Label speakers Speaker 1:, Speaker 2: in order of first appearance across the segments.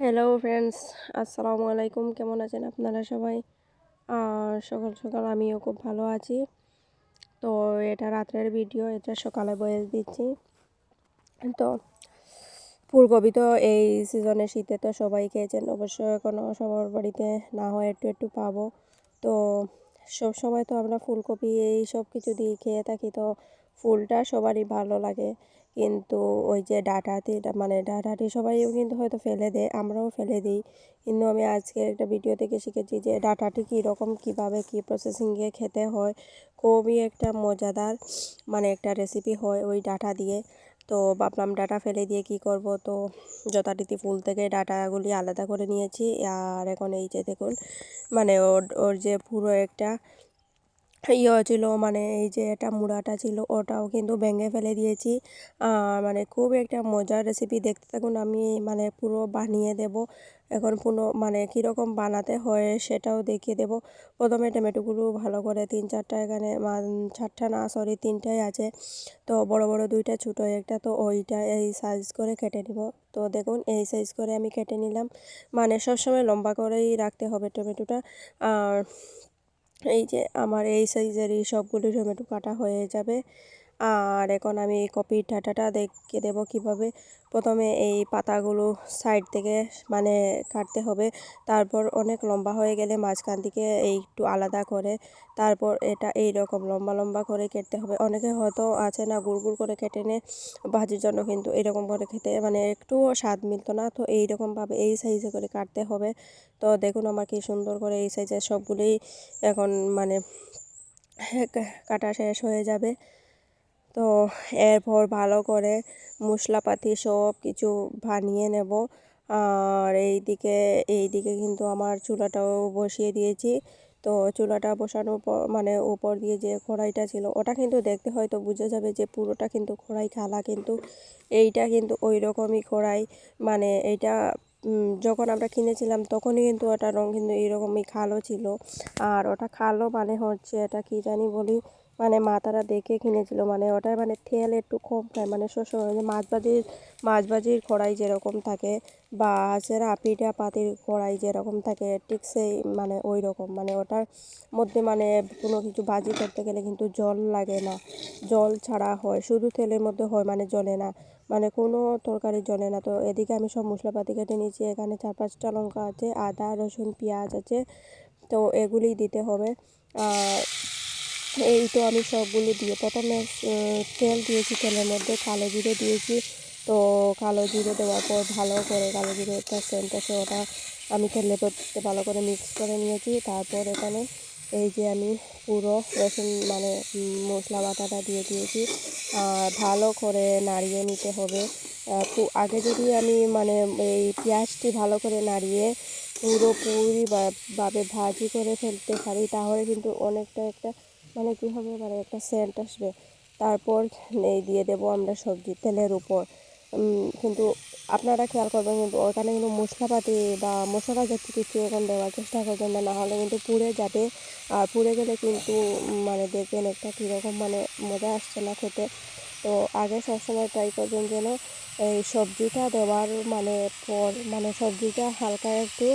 Speaker 1: Hello friends আসসালামু আলাইকুম কেমন আছেন আপনারা সবাই? সকাল সকাল আমিও খুব ভালো আছি। তো এটা রাত্রের ভিডিও এটা সকালে বয়স দিচ্ছি। তো ফুলকপি তো এই সিজনে শীতে তো সবাই খেয়েছেন। অবশ্যই এখনও সবার বাড়িতে না হয় একটু একটু পাবো। তো সব সময় তো আমরা ফুলকপি এই সব কিছু দিয়ে খেয়ে থাকি। তো ফুলটা সবারই ভালো লাগে। কিন্তু ওই যে ডাটাতে মানে ডাঁটাটি সবাইও কিন্তু হয়তো ফেলে দেয়, আমরাও ফেলে দিই। কিন্তু আমি আজকে একটা ভিডিও থেকে শিখেছি যে ডাটাটি কীরকম, কীভাবে, কী প্রসেসিংয়ে খেতে হয়, খুবই একটা মজাদার মানে একটা রেসিপি হয় ওই ডাটা দিয়ে। তো ভাবলাম ডাটা ফেলে দিয়ে কি করব? তো যথারীতি ফুল থেকে ডাটাগুলি আলাদা করে নিয়েছি। আর এখন এই যে দেখুন মানে ওর ওর যে পুরো একটা ইয়ে ছিল মানে এই যে এটা মুড়াটা ছিল, ওটাও কিন্তু ভেঙে ফেলে দিয়েছি। মানে খুব একটা মজার রেসিপি দেখতে থাকুন, আমি মানে পুরো বানিয়ে দেব। এখন পুরো মানে কীরকম বানাতে হয় সেটাও দেখিয়ে দেব। প্রথমে টমেটোগুলো ভালো করে তিন চারটা এখানে চারটা না সরি তিনটাই আছে। তো বড় বড় দুইটা, ছোটো একটা, তো ওইটা এই সাইজ করে কেটে নিব। তো দেখুন, এই সাইজ করে আমি কেটে নিলাম। মানে সবসময় লম্বা করেই রাখতে হবে টমেটোটা আর এই যে আমার এই সাইজের এই সবগুলি টমেটো কাটা হয়ে যাবে। আর এখন আমি কপির ডাটাটা দেখে দেব কীভাবে। প্রথমে এই পাতাগুলো সাইড থেকে মানে কাটতে হবে। তারপর অনেক লম্বা হয়ে গেলে মাঝখান থেকে এই একটু আলাদা করে তারপর এটা এই রকম লম্বা লম্বা করে কেটে হবে। অনেকে হয়তো আছে না গুড় গুড় করে কেটে নে ভাজির জন্য কিন্তু এরকম করে খেতে মানে একটুও স্বাদ মিলতো না। তো এইরকমভাবে এই সাইজে করে কাটতে হবে। তো দেখুন আমার কি সুন্দর করে এই সাইজের সবগুলোই এখন মানে কাটা শেষ হয়ে যাবে। তো এরপর ভালো করে মশলাপাতি সব কিছু বানিয়ে নেব। আর এই দিকে এই দিকে কিন্তু আমার চুলাটাও বসিয়ে দিয়েছি। তো চুলাটা বসানোর পর মানে উপর দিয়ে যে কড়াইটা ছিল, ওটা কিন্তু দেখতে হয়তো বুঝে যাবে যে পুরোটা কিন্তু কড়াই খালা, কিন্তু এইটা কিন্তু ওই রকমই কড়াই। মানে এইটা যখন আমরা কিনেছিলাম তখনই কিন্তু ওটা রঙ কিন্তু এইরকমই খালো ছিল। আর ওটা খালো মানে হচ্ছে এটা কি জানি বলি মানে মা তারা দেখে কিনেছিল। মানে ওটার মানে তেল একটু কম খায়। মানে শস্য মাছ ভাজির মাছ ভাজির কড়াই যেরকম থাকে বা হাঁসের আপিটা পাতির কড়াই যেরকম থাকে, ঠিক সেই মানে ওই রকম মানে ওটার মধ্যে মানে কোনো কিছু ভাজি করতে গেলে কিন্তু জল লাগে না। জল ছাড়া হয়। শুধু তেলের মধ্যে হয় মানে জলে না। মানে কোনো তরকারি জলে না। তো এদিকে আমি সব মশলাপাতি কেটে নিয়েছি। এখানে চার পাঁচটা লঙ্কা আছে, আদা, রসুন, পেঁয়াজ আছে। তো এগুলি দিতে হবে। এই তো আমি সবগুলো দিয়ে প্রথমে তেল দিয়েছি তেলের মধ্যে, কালো জিরে দিয়েছি। তো কালো জিরে দেওয়ার পর ভালো করে কালো জিরে একটা সেন্ট আছে, ওটা আমি তেলে করতে ভালো করে মিক্স করে নিয়েছি। তারপর এখানে এই যে আমি পুরো রসুন মানে মশলা বাটাটা দিয়ে দিয়েছি। ভালো করে নাড়িয়ে নিতে হবে। আগে যদি আমি মানে এই পেঁয়াজটি ভালো করে নাড়িয়ে পুরোপুরি ভাবে ভাজি করে ফেলতে পারি, তাহলে কিন্তু অনেকটা একটা মানে কি হবে? মানে একটা সেন্ট আসবে। তারপর এই দিয়ে দেবো আমরা সবজি তেলের উপর। কিন্তু আপনারা খেয়াল করবেন কিন্তু ওখানে কিন্তু মশলাপাতি বা মশলা জাতীয় কিছু এখন দেওয়ার চেষ্টা করবেন না। নাহলে কিন্তু পুড়ে যাবে। আর পুড়ে গেলে কিন্তু মানে দেখবেন একটা কীরকম মানে মজা আসছে না খেতে। তো আগে সবসময় ট্রাই করবেন যেন এই সবজিটা দেওয়ার মানে পর মানে সবজিটা হালকা একটু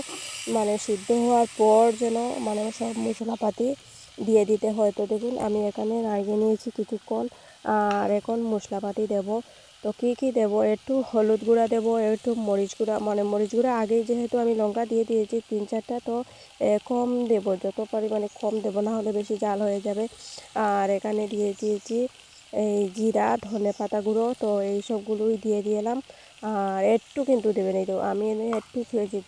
Speaker 1: মানে সিদ্ধ হওয়ার পর যেন মানে সব মশলাপাতি দিয়ে দিতে হয়। তো দেখুন, আমি এখানে নাড়িয়ে নিয়েছি কিছুক্ষণ। আর এখন মশলাপাতি দেব। তো কী কী দেব? একটু হলুদ গুঁড়া দেবো, একটু মরিচ গুঁড়া। মানে মরিচ গুঁড়া আগেই যেহেতু আমি লঙ্কা দিয়ে দিয়েছি তিন চারটা, তো কম দেবো। যত পরিমাণে কম দেবো, না হলে বেশি জাল হয়ে যাবে। আর এখানে দিয়ে দিয়েছি এই জিরা, ধনে পাতা গুঁড়ো। তো এই সবগুলোই দিয়ে দিলাম। আর একটু কিন্তু দেবেন এই তো। আমি একটু খেয়েছি।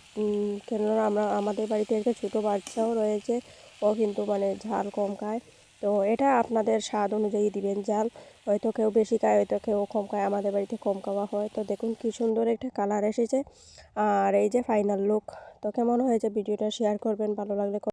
Speaker 1: কেননা আমরা, আমাদের বাড়িতে একটা ছোটো বাচ্চাও রয়েছে। ও কিন্তু মানে ঝাল কম খায়। তো এটা আপনাদের স্বাদ অনুযায়ী দিবেন ঝাল। হয়তো কেউ বেশি খায়, হয়তো কেউ কম খায়। আমাদের বাড়িতে কম খাওয়া হয়। তো দেখুন কি সুন্দর একটা কালার এসেছে। আর এই যে ফাইনাল লুক তো কেমন হয়েছে? ভিডিওটা শেয়ার করবেন, ভালো লাগলে